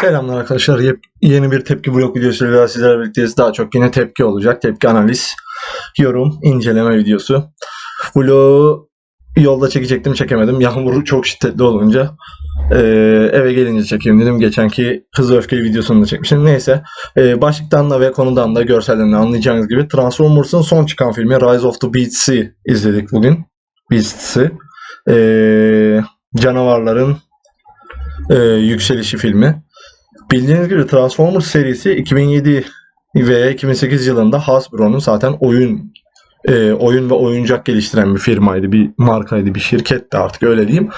Selamlar arkadaşlar. Yep- Yeni bir tepki blok videosuyla sizlerle birlikteyiz. Daha çok yine tepki olacak. Tepki analiz, yorum, inceleme videosu. Vlogu yolda çekecektim çekemedim. Yağmur çok şiddetli olunca eee, eve gelince çekeyim dedim. Geçenki Hızlı Öfke videosunu da çekmiştim. Neyse. eee, başlıktan da ve konudan da görselden de anlayacağınız gibi Transformers'ın son çıkan filmi Rise of the Beasts'i izledik bugün. Beasts'i. Eee, canavarların eee, yükselişi filmi. Bildiğiniz gibi Transformers serisi 2007 ve 2008 yılında Hasbro'nun zaten oyun e, oyun ve oyuncak geliştiren bir firmaydı, bir markaydı, bir şirketti artık öyle diyeyim.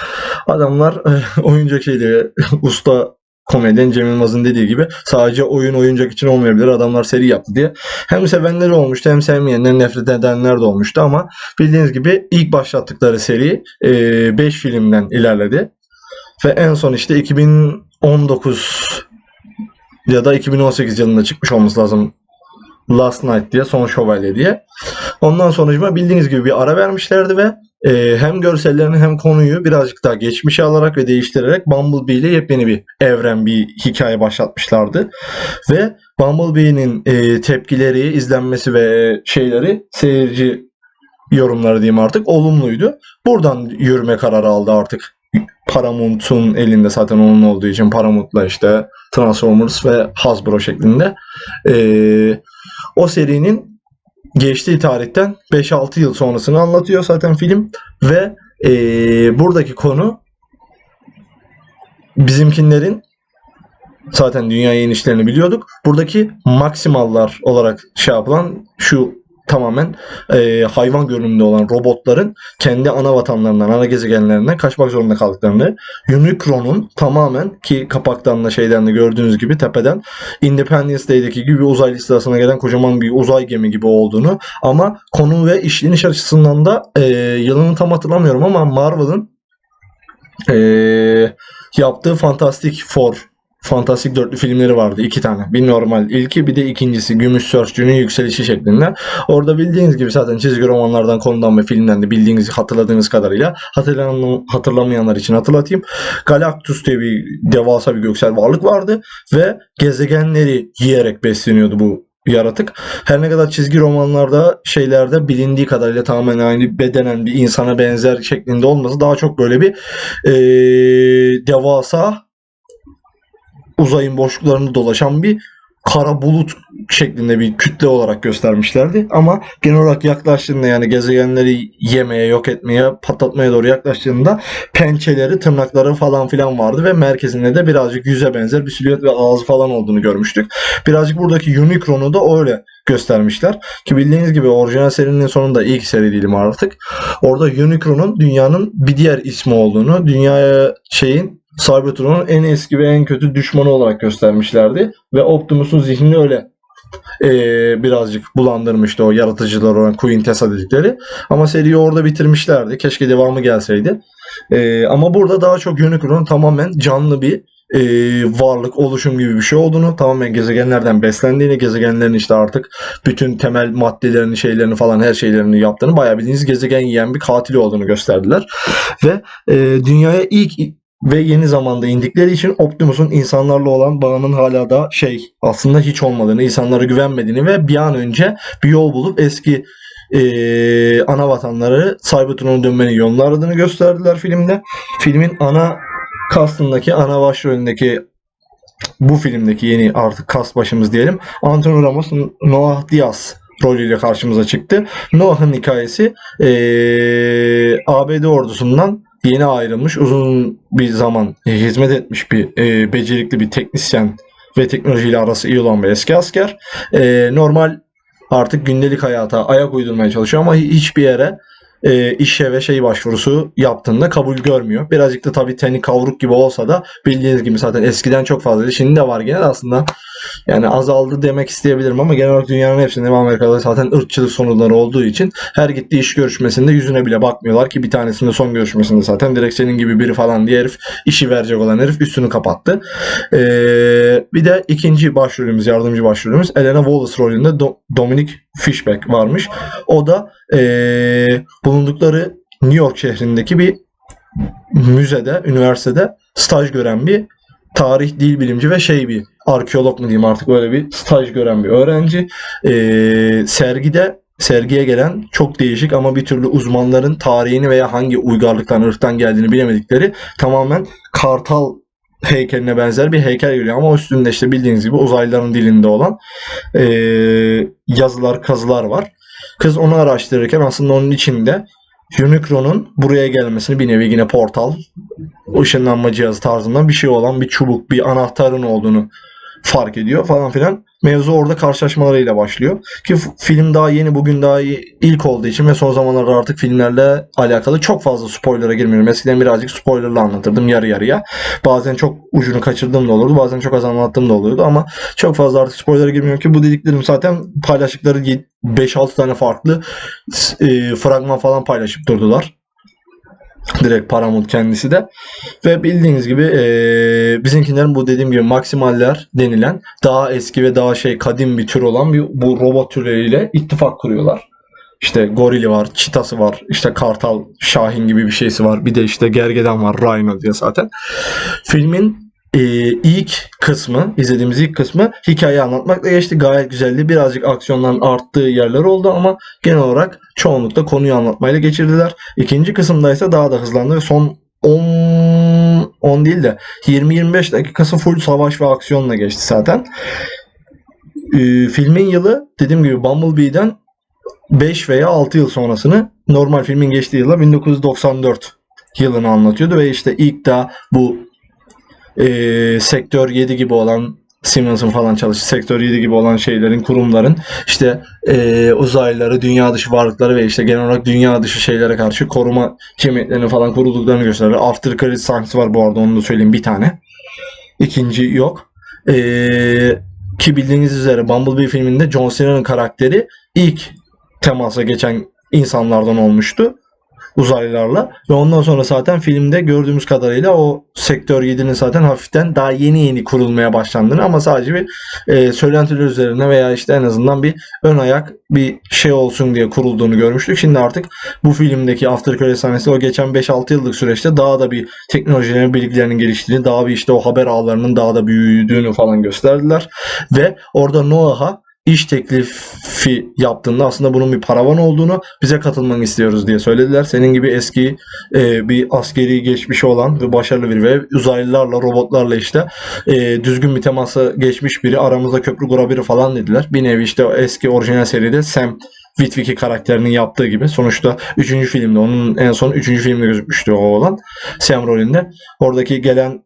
Adamlar e, oyuncak şeyleri usta komedyen Cem Yılmaz'ın dediği gibi sadece oyun oyuncak için olmayabilir. Adamlar seri yaptı diye. Hem sevenleri olmuştu hem sevmeyenler nefret edenler de olmuştu ama bildiğiniz gibi ilk başlattıkları seri 5 filmden ilerledi. Ve en son işte 2019 ya da 2018 yılında çıkmış olması lazım. Last Night diye, Son Şövalye diye. Ondan sonucuma bildiğiniz gibi bir ara vermişlerdi ve e, hem görsellerini hem konuyu birazcık daha geçmişe alarak ve değiştirerek Bumblebee ile yepyeni bir evren, bir hikaye başlatmışlardı. Ve Bumblebee'nin e, tepkileri, izlenmesi ve şeyleri seyirci yorumları diyeyim artık olumluydu. Buradan yürüme kararı aldı artık. Paramount'un elinde zaten onun olduğu için Paramount'la işte Transformers ve Hasbro şeklinde. Ee, o serinin geçtiği tarihten 5-6 yıl sonrasını anlatıyor zaten film ve ee, buradaki konu bizimkinlerin zaten dünya inişlerini biliyorduk. Buradaki maksimallar olarak şey yapılan şu tamamen e, hayvan görünümünde olan robotların kendi ana vatanlarından, ana gezegenlerinden kaçmak zorunda kaldıklarını, Unicron'un tamamen ki kapaktan da şeyden de gördüğünüz gibi tepeden Independence Day'deki gibi uzay istilasına gelen kocaman bir uzay gemi gibi olduğunu ama konu ve işleniş açısından da e, yılını tam hatırlamıyorum ama Marvel'ın e, yaptığı Fantastic Four Fantastik dörtlü filmleri vardı. iki tane. Bir normal ilki bir de ikincisi. Gümüş Sörçü'nün yükselişi şeklinde. Orada bildiğiniz gibi zaten çizgi romanlardan konudan ve filmden de bildiğiniz hatırladığınız kadarıyla hatırlayan, hatırlamayanlar için hatırlatayım. Galactus diye bir devasa bir göksel varlık vardı ve gezegenleri yiyerek besleniyordu bu yaratık. Her ne kadar çizgi romanlarda şeylerde bilindiği kadarıyla tamamen aynı bedenen bir insana benzer şeklinde olması daha çok böyle bir ee, devasa uzayın boşluklarında dolaşan bir kara bulut şeklinde bir kütle olarak göstermişlerdi. Ama genel olarak yaklaştığında yani gezegenleri yemeye, yok etmeye, patlatmaya doğru yaklaştığında pençeleri, tırnakları falan filan vardı ve merkezinde de birazcık yüze benzer bir silüet ve ağzı falan olduğunu görmüştük. Birazcık buradaki Unicron'u da öyle göstermişler. Ki bildiğiniz gibi orijinal serinin sonunda ilk seri değilim artık. Orada Unicron'un dünyanın bir diğer ismi olduğunu, dünyaya şeyin Cybertron'un en eski ve en kötü düşmanı olarak göstermişlerdi. Ve Optimus'un zihnini öyle ee, birazcık bulandırmıştı o yaratıcılar olan Quintessa dedikleri. Ama seriyi orada bitirmişlerdi. Keşke devamı gelseydi. Ee, ama burada daha çok Unicron'un tamamen canlı bir e, varlık, oluşum gibi bir şey olduğunu, tamamen gezegenlerden beslendiğini, gezegenlerin işte artık bütün temel maddelerini, şeylerini falan her şeylerini yaptığını, bayağı bildiğiniz gezegen yiyen bir katili olduğunu gösterdiler. Ve e, dünyaya ilk ve yeni zamanda indikleri için Optimus'un insanlarla olan bağının hala da şey aslında hiç olmadığını, insanlara güvenmediğini ve bir an önce bir yol bulup eski e, ana vatanları Cybertron'a dönmenin yolunu aradığını gösterdiler filmde. Filmin ana kastındaki, ana başrolündeki bu filmdeki yeni artık kas başımız diyelim. Antonio Ramos, Noah Diaz rolüyle karşımıza çıktı. Noah'ın hikayesi e, ABD ordusundan yeni ayrılmış, uzun bir zaman hizmet etmiş bir e, becerikli bir teknisyen ve teknolojiyle arası iyi olan bir eski asker. E, normal artık gündelik hayata ayak uydurmaya çalışıyor ama hiçbir yere e, işe ve şey başvurusu yaptığında kabul görmüyor. Birazcık da tabii teni kavruk gibi olsa da bildiğiniz gibi zaten eskiden çok fazlaydı. Şimdi de var gene de aslında yani azaldı demek isteyebilirim ama genel olarak dünyanın hepsinde ve Amerika'da zaten ırkçılık sorunları olduğu için her gittiği iş görüşmesinde yüzüne bile bakmıyorlar ki bir tanesinde son görüşmesinde zaten direkt senin gibi biri falan diye herif işi verecek olan herif üstünü kapattı. Ee, bir de ikinci başrolümüz, yardımcı başrolümüz Elena Wallace rolünde Do- Dominic Fishback varmış. O da ee, bulundukları New York şehrindeki bir müzede, üniversitede staj gören bir tarih dil bilimci ve şey bir arkeolog mu diyeyim artık böyle bir staj gören bir öğrenci. Ee, sergide sergiye gelen çok değişik ama bir türlü uzmanların tarihini veya hangi uygarlıktan, ırktan geldiğini bilemedikleri tamamen kartal heykeline benzer bir heykel görüyor ama üstünde işte bildiğiniz gibi uzaylıların dilinde olan ee, yazılar, kazılar var. Kız onu araştırırken aslında onun içinde Unicron'un buraya gelmesini bir nevi yine portal, ışınlanma cihazı tarzından bir şey olan bir çubuk, bir anahtarın olduğunu fark ediyor falan filan. Mevzu orada karşılaşmalarıyla başlıyor. Ki film daha yeni bugün daha iyi- ilk olduğu için ve son zamanlarda artık filmlerle alakalı çok fazla spoiler'a girmiyorum. Eskiden birazcık spoilerla anlatırdım yarı yarıya. Bazen çok ucunu kaçırdığım da olurdu. Bazen çok az anlattığım da oluyordu ama çok fazla artık spoiler'a girmiyorum ki bu dediklerim zaten paylaştıkları 5-6 tane farklı e, fragman falan paylaşıp durdular. Direkt Paramount kendisi de. Ve bildiğiniz gibi e, bizimkilerin bu dediğim gibi maksimaller denilen daha eski ve daha şey kadim bir tür olan bir bu robot türleriyle ittifak kuruyorlar. İşte gorili var, çitası var, işte kartal, şahin gibi bir şeysi var. Bir de işte gergedan var, rhino diye zaten. Filmin e, ilk kısmı, izlediğimiz ilk kısmı hikaye anlatmakla geçti. Gayet güzeldi. Birazcık aksiyonların arttığı yerler oldu ama genel olarak çoğunlukla konuyu anlatmayla geçirdiler. İkinci kısımda ise daha da hızlandı ve son 10 10 değil de 20-25 dakikası full savaş ve aksiyonla geçti zaten. Ee, filmin yılı dediğim gibi Bumblebee'den 5 veya 6 yıl sonrasını normal filmin geçtiği yıla 1994 yılını anlatıyordu ve işte ilk daha bu e, sektör 7 gibi olan Siemens'ın falan çalıştığı sektör 7 gibi olan şeylerin, kurumların işte e, uzaylıları, dünya dışı varlıkları ve işte genel olarak dünya dışı şeylere karşı koruma cemiyetlerini falan kurulduklarını gösteriyor. After credit sahnesi var bu arada onu da söyleyeyim bir tane. İkinci yok. E, ki bildiğiniz üzere Bumblebee filminde John Cena'nın karakteri ilk temasa geçen insanlardan olmuştu uzaylılarla ve ondan sonra zaten filmde gördüğümüz kadarıyla o sektör 7'nin zaten hafiften daha yeni yeni kurulmaya başlandığını ama sadece bir e, söylentiler üzerine veya işte en azından bir ön ayak bir şey olsun diye kurulduğunu görmüştük. Şimdi artık bu filmdeki After Credit sahnesi o geçen 5-6 yıllık süreçte daha da bir teknolojilerin bilgilerinin geliştiğini, daha bir işte o haber ağlarının daha da büyüdüğünü falan gösterdiler. Ve orada Noah'a iş teklifi yaptığında aslında bunun bir paravan olduğunu bize katılmanı istiyoruz diye söylediler. Senin gibi eski e, bir askeri geçmişi olan ve başarılı biri ve uzaylılarla robotlarla işte e, düzgün bir temasa geçmiş biri aramızda köprü kurabilir falan dediler. Bir nevi işte eski orijinal seride Sam Witwicky karakterinin yaptığı gibi. Sonuçta 3. filmde onun en son 3. filmde gözükmüştü o olan Sam rolünde. Oradaki gelen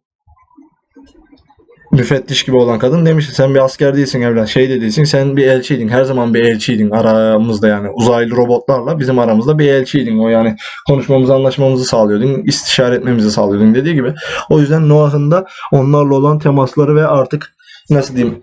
müfettiş gibi olan kadın demiş ki sen bir asker değilsin evlat şey de değilsin sen bir elçiydin her zaman bir elçiydin aramızda yani. Uzaylı robotlarla bizim aramızda bir elçiydin o yani konuşmamızı anlaşmamızı sağlıyordun istişare etmemizi sağlıyordun dediği gibi. O yüzden Noah'ın da onlarla olan temasları ve artık nasıl diyeyim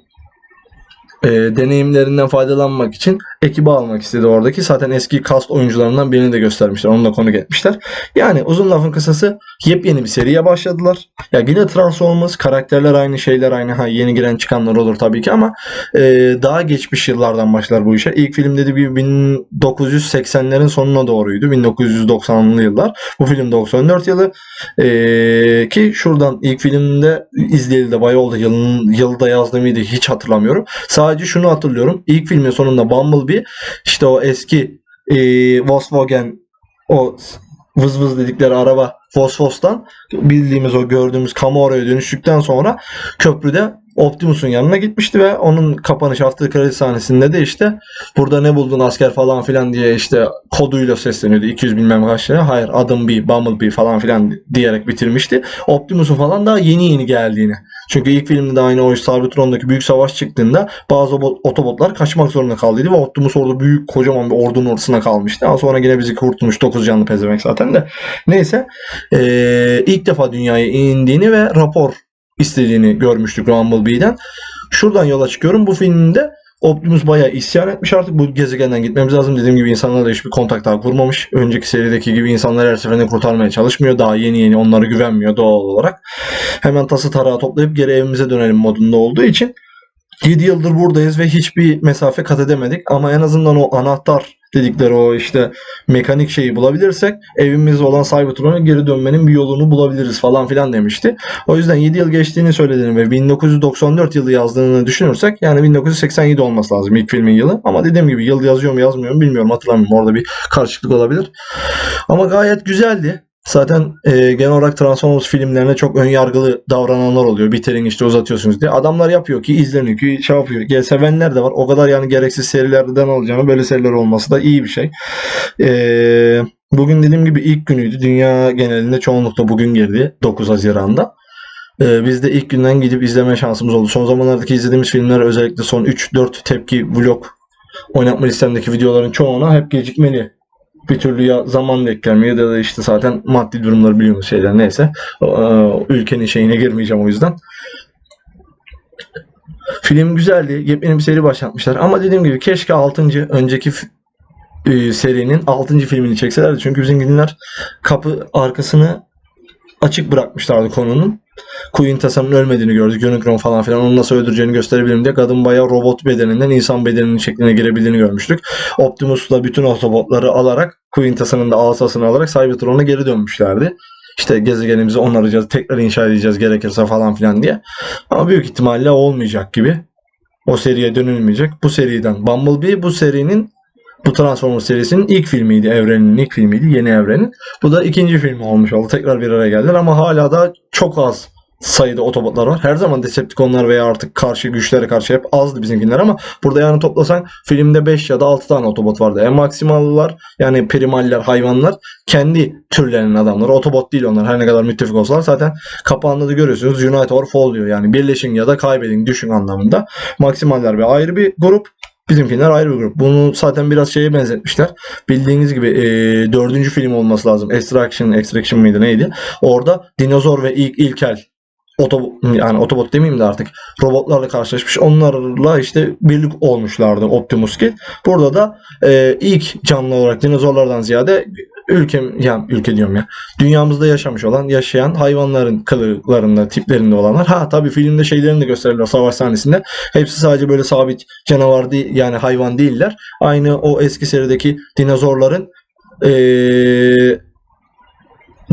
e, deneyimlerinden faydalanmak için ekibi almak istedi oradaki. Zaten eski cast oyuncularından birini de göstermişler. Onu da konuk etmişler. Yani uzun lafın kısası yepyeni bir seriye başladılar. Ya yine Transformers karakterler aynı şeyler aynı. Ha yeni giren çıkanlar olur tabii ki ama e, daha geçmiş yıllardan başlar bu işe. İlk film dediğim gibi 1980'lerin sonuna doğruydu. 1990'lı yıllar. Bu film 94 yılı. E, ki şuradan ilk filmde izleyeli de bayağı oldu. Yılın, yılda yazdığım mıydı hiç hatırlamıyorum. Sadece şunu hatırlıyorum. İlk filmin sonunda Bumblebee işte o eski e, Volkswagen o vız vız dedikleri araba Fosfos'tan bildiğimiz o gördüğümüz Camaro'ya dönüştükten sonra köprüde Optimus'un yanına gitmişti ve onun kapanış hafta kredi sahnesinde de işte burada ne buldun asker falan filan diye işte koduyla sesleniyordu 200 bilmem kaç lira. Hayır adım B, Bumblebee falan filan diyerek bitirmişti. Optimus'un falan daha yeni yeni geldiğini. Çünkü ilk filmde de aynı o Cybertron'daki büyük savaş çıktığında bazı obo- otobotlar kaçmak zorunda kaldıydı ve Optimus orada büyük kocaman bir ordunun ortasına kalmıştı. Daha sonra yine bizi kurtulmuş 9 canlı pezevenk zaten de. Neyse ee, ilk defa dünyaya indiğini ve rapor istediğini görmüştük Bumblebee'den. Şuradan yola çıkıyorum. Bu filmde Optimus bayağı isyan etmiş artık bu gezegenden gitmemiz lazım. Dediğim gibi insanlarla hiçbir kontak daha kurmamış. Önceki serideki gibi insanları her seferinde kurtarmaya çalışmıyor. Daha yeni yeni onlara güvenmiyor doğal olarak. Hemen tası tarağı toplayıp geri evimize dönelim modunda olduğu için 7 yıldır buradayız ve hiçbir mesafe kat edemedik ama en azından o anahtar dedikleri o işte mekanik şeyi bulabilirsek evimiz olan Cybertron'a geri dönmenin bir yolunu bulabiliriz falan filan demişti. O yüzden 7 yıl geçtiğini söylediğini ve 1994 yılı yazdığını düşünürsek yani 1987 olması lazım ilk filmin yılı. Ama dediğim gibi yıl yazıyor mu yazmıyor mu bilmiyorum hatırlamıyorum. Orada bir karışıklık olabilir. Ama gayet güzeldi. Zaten e, genel olarak Transformers filmlerine çok ön yargılı davrananlar oluyor. Bitirin işte uzatıyorsunuz diye. Adamlar yapıyor ki izleniyor ki şey yapıyor. Ge- Sevenler de var. O kadar yani gereksiz serilerden olacağını böyle seriler olması da iyi bir şey. E, bugün dediğim gibi ilk günüydü. Dünya genelinde çoğunlukla bugün girdi. 9 Haziran'da. E, biz de ilk günden gidip izleme şansımız oldu. Son zamanlardaki izlediğimiz filmler özellikle son 3-4 tepki vlog oynatma listemdeki videoların çoğuna hep gecikmeli bir türlü ya zaman denk gelmiyor ya da işte zaten maddi durumları biliyorsunuz şeyler neyse. Ee, ülkenin şeyine girmeyeceğim o yüzden. Film güzeldi. Yepyeni bir seri başlatmışlar. Ama dediğim gibi keşke 6. önceki e, serinin 6. filmini çekselerdi. Çünkü bizim günler kapı arkasını açık bırakmışlardı konunun. Quintasa'nın ölmediğini gördük. Unicron falan filan onu nasıl öldüreceğini gösterebilirim diye kadın bayağı robot bedeninden insan bedeninin şekline girebildiğini görmüştük. Optimus'la bütün Autobot'ları alarak Quintasa'nın da asasını alarak Cybertron'a geri dönmüşlerdi. İşte gezegenimizi onaracağız, tekrar inşa edeceğiz gerekirse falan filan diye. Ama büyük ihtimalle olmayacak gibi. O seriye dönülmeyecek. Bu seriden Bumblebee bu serinin bu Transformers serisinin ilk filmiydi. Evrenin ilk filmiydi. Yeni evrenin. Bu da ikinci filmi olmuş oldu. Tekrar bir araya geldiler ama hala da çok az sayıda otobotlar var. Her zaman Decepticonlar veya artık karşı güçlere karşı hep azdı bizimkiler ama burada yani toplasan filmde 5 ya da 6 tane otobot vardı. En maksimallar yani primaller hayvanlar kendi türlerinin adamları. Otobot değil onlar her ne kadar müttefik olsalar. Zaten kapağında da görüyorsunuz Unite or Fall diyor. Yani birleşin ya da kaybedin düşün anlamında. Maksimaller bir ayrı bir grup. Bizimkiler ayrı bir grup. Bunu zaten biraz şeye benzetmişler. Bildiğiniz gibi e, dördüncü film olması lazım. Extraction, Extraction mıydı neydi? Orada dinozor ve ilk ilkel otobot yani otobot demeyeyim de artık robotlarla karşılaşmış. Onlarla işte birlik olmuşlardı Optimus Kid. Burada da e, ilk canlı olarak dinozorlardan ziyade ülkem yani ülke diyorum ya. Dünyamızda yaşamış olan, yaşayan hayvanların kılıklarında, tiplerinde olanlar. Ha tabii filmde şeylerini de gösterirler savaş sahnesinde. Hepsi sadece böyle sabit canavar değil yani hayvan değiller. Aynı o eski serideki dinozorların eee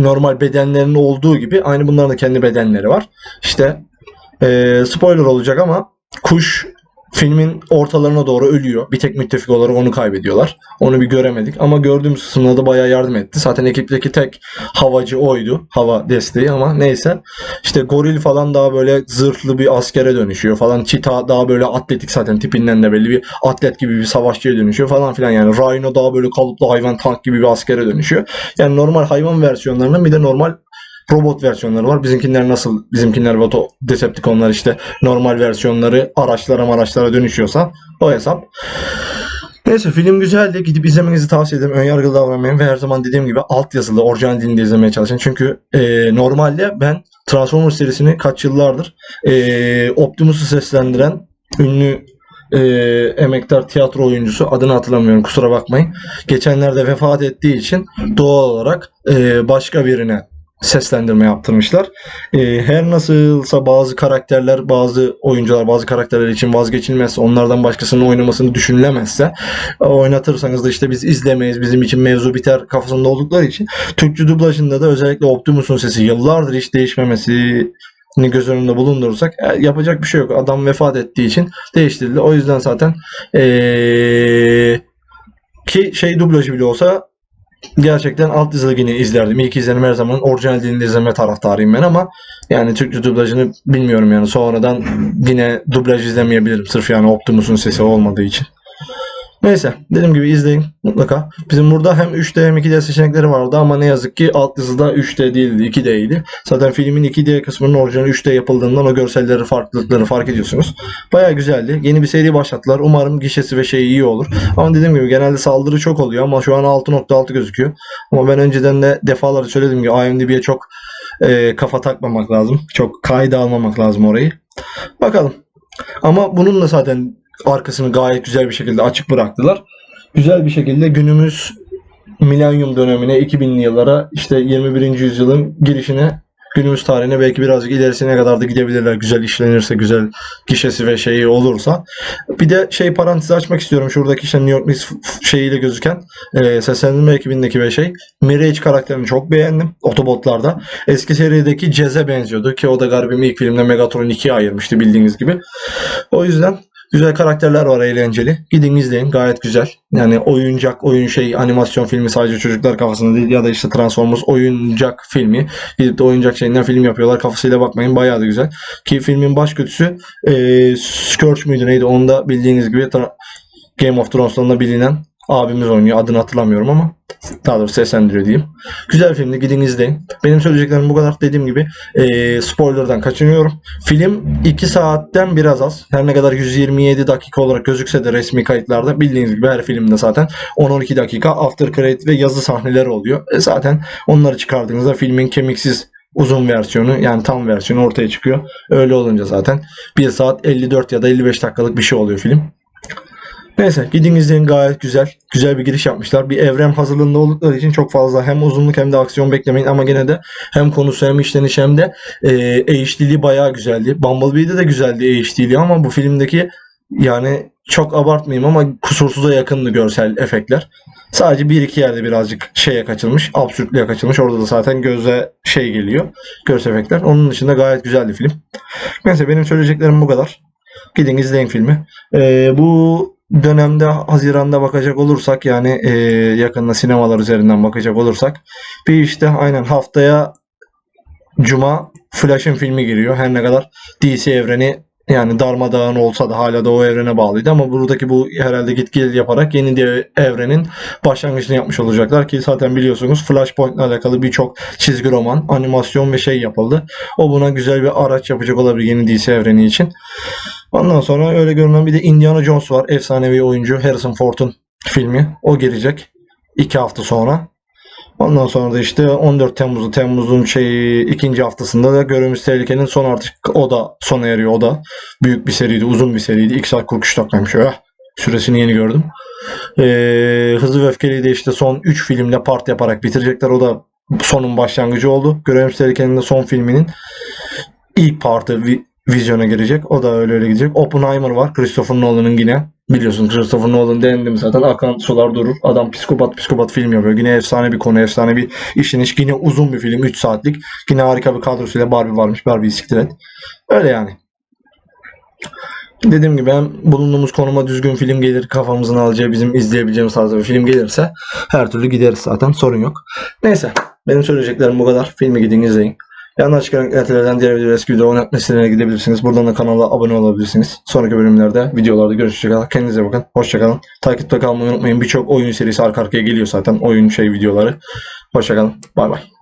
normal bedenlerinin olduğu gibi aynı bunların da kendi bedenleri var. İşte eee, spoiler olacak ama kuş filmin ortalarına doğru ölüyor. Bir tek müttefik olarak onu kaybediyorlar. Onu bir göremedik ama gördüğümüz kısımda da bayağı yardım etti. Zaten ekipteki tek havacı oydu. Hava desteği ama neyse. İşte goril falan daha böyle zırhlı bir askere dönüşüyor falan. Çita daha böyle atletik zaten tipinden de belli bir atlet gibi bir savaşçıya dönüşüyor falan filan yani. Rhino daha böyle kalıplı hayvan tank gibi bir askere dönüşüyor. Yani normal hayvan versiyonlarının bir de normal robot versiyonları var. Bizimkiler nasıl bizimkiler ve o Decepticonlar işte normal versiyonları araçlara araçlara dönüşüyorsa o hesap. Neyse film güzeldi. Gidip izlemenizi tavsiye ederim. Önyargılı davranmayın ve her zaman dediğim gibi altyazılı orijinal dilinde izlemeye çalışın. Çünkü e, normalde ben Transformers serisini kaç yıllardır e, Optimus'u seslendiren ünlü e, emektar tiyatro oyuncusu adını hatırlamıyorum kusura bakmayın. Geçenlerde vefat ettiği için doğal olarak e, başka birine seslendirme yaptırmışlar. E, her nasılsa bazı karakterler, bazı oyuncular, bazı karakterler için vazgeçilmezse, onlardan başkasının oynamasını düşünülemezse oynatırsanız da işte biz izlemeyiz, bizim için mevzu biter kafasında oldukları için Türkçe dublajında da özellikle Optimus'un sesi yıllardır hiç değişmemesi göz önünde bulundurursak e, yapacak bir şey yok. Adam vefat ettiği için değiştirildi. O yüzden zaten eee, ki şey dublajı bile olsa gerçekten alt yine izlerdim. İlk izlenim her zaman orijinal dilinde izleme taraftarıyım ben ama yani Türkçe dublajını bilmiyorum yani sonradan yine dublaj izlemeyebilirim sırf yani Optimus'un sesi olmadığı için. Neyse dediğim gibi izleyin mutlaka. Bizim burada hem 3D hem 2D seçenekleri vardı ama ne yazık ki alt yazıda 3D değildi 2D'ydi. Zaten filmin 2D kısmının orijinali 3D yapıldığından o görselleri farklılıkları fark ediyorsunuz. Baya güzeldi. Yeni bir seri başlattılar. Umarım gişesi ve şeyi iyi olur. Ama dediğim gibi genelde saldırı çok oluyor ama şu an 6.6 gözüküyor. Ama ben önceden de defalarca söylediğim gibi IMDb'ye çok e, kafa takmamak lazım. Çok kayda almamak lazım orayı. Bakalım. Ama bunun da zaten arkasını gayet güzel bir şekilde açık bıraktılar. Güzel bir şekilde günümüz milenyum dönemine 2000'li yıllara işte 21. yüzyılın girişine günümüz tarihine belki birazcık ilerisine kadar da gidebilirler. Güzel işlenirse, güzel gişesi ve şeyi olursa. Bir de şey parantezi açmak istiyorum. Şuradaki işte New York Knicks şeyiyle gözüken e, seslendirme ekibindeki ve şey. Mirage karakterini çok beğendim. Autobotlarda. Eski serideki Cez'e benziyordu ki o da garibim ilk filmde Megatron 2'ye ayırmıştı bildiğiniz gibi. O yüzden Güzel karakterler var eğlenceli. Gidin izleyin gayet güzel. Yani oyuncak, oyun şey, animasyon filmi sadece çocuklar kafasında değil ya da işte Transformers oyuncak filmi. Gidip de oyuncak şeyinden film yapıyorlar kafasıyla bakmayın bayağı da güzel. Ki filmin baş kötüsü e, Scourge müydü neydi onu da bildiğiniz gibi Game of Thrones'tan bilinen abimiz oynuyor. Adını hatırlamıyorum ama daha doğrusu seslendiriyor diyeyim. Güzel filmdi gidin izleyin. Benim söyleyeceklerim bu kadar. Dediğim gibi e, spoilerdan kaçınıyorum. Film 2 saatten biraz az. Her ne kadar 127 dakika olarak gözükse de resmi kayıtlarda bildiğiniz gibi her filmde zaten 10-12 dakika after credit ve yazı sahneleri oluyor. E, zaten onları çıkardığınızda filmin kemiksiz uzun versiyonu yani tam versiyonu ortaya çıkıyor. Öyle olunca zaten 1 saat 54 ya da 55 dakikalık bir şey oluyor film. Neyse gidin izleyin gayet güzel. Güzel bir giriş yapmışlar. Bir evren hazırlığında oldukları için çok fazla hem uzunluk hem de aksiyon beklemeyin ama gene de hem konusu hem işleniş hem de e, HD'li bayağı güzeldi. Bumblebee'de de güzeldi HD'li ama bu filmdeki yani çok abartmayayım ama kusursuza yakındı görsel efektler. Sadece bir iki yerde birazcık şeye kaçılmış, absürtlüğe kaçılmış. Orada da zaten göze şey geliyor, görsel efektler. Onun dışında gayet güzeldi film. Neyse benim söyleyeceklerim bu kadar. Gidin izleyin filmi. Ee, bu dönemde Haziran'da bakacak olursak yani e, yakında sinemalar üzerinden bakacak olursak bir işte aynen haftaya Cuma Flash'ın filmi giriyor. Her ne kadar DC evreni yani darmadağın olsa da hala da o evrene bağlıydı ama buradaki bu herhalde git gel yaparak yeni bir evrenin başlangıcını yapmış olacaklar ki zaten biliyorsunuz Flashpoint ile alakalı birçok çizgi roman, animasyon ve şey yapıldı. O buna güzel bir araç yapacak olabilir yeni DC evreni için. Ondan sonra öyle görünen bir de Indiana Jones var. Efsanevi oyuncu Harrison Ford'un filmi. O gelecek. iki hafta sonra. Ondan sonra da işte 14 Temmuz'da Temmuz'un şey ikinci haftasında da Görevimiz Tehlike'nin son artık o da sona eriyor. O da büyük bir seriydi. Uzun bir seriydi. 2 saat 43 dakikaymış. Öh. Süresini yeni gördüm. Ee, Hızlı ve Öfkeli'yi de işte son 3 filmle part yaparak bitirecekler. O da sonun başlangıcı oldu. Görevimiz Tehlike'nin de son filminin ilk partı vizyona girecek. O da öyle öyle gidecek. Oppenheimer var. Christopher Nolan'ın yine. Biliyorsun Christopher Nolan dendim zaten. Akan sular durur. Adam psikopat psikopat film yapıyor. Yine efsane bir konu, efsane bir işleniş. Yine uzun bir film. 3 saatlik. Yine harika bir kadrosuyla Barbie varmış. Barbie'yi siktir et. Öyle yani. Dediğim gibi hem bulunduğumuz konuma düzgün film gelir, kafamızın alacağı, bizim izleyebileceğimiz tarzda bir film gelirse her türlü gideriz zaten. Sorun yok. Neyse. Benim söyleyeceklerim bu kadar. Filmi gidin izleyin. Yandan çıkan eklentilerden diğer video eski video oynatma sitelerine gidebilirsiniz. Buradan da kanala abone olabilirsiniz. Sonraki bölümlerde, videolarda görüşecek kendinize bakın. Hoşçakalın. Takipte kalmayı unutmayın. Birçok oyun serisi arka arkaya geliyor zaten. Oyun şey videoları. Hoşçakalın. Bay bay.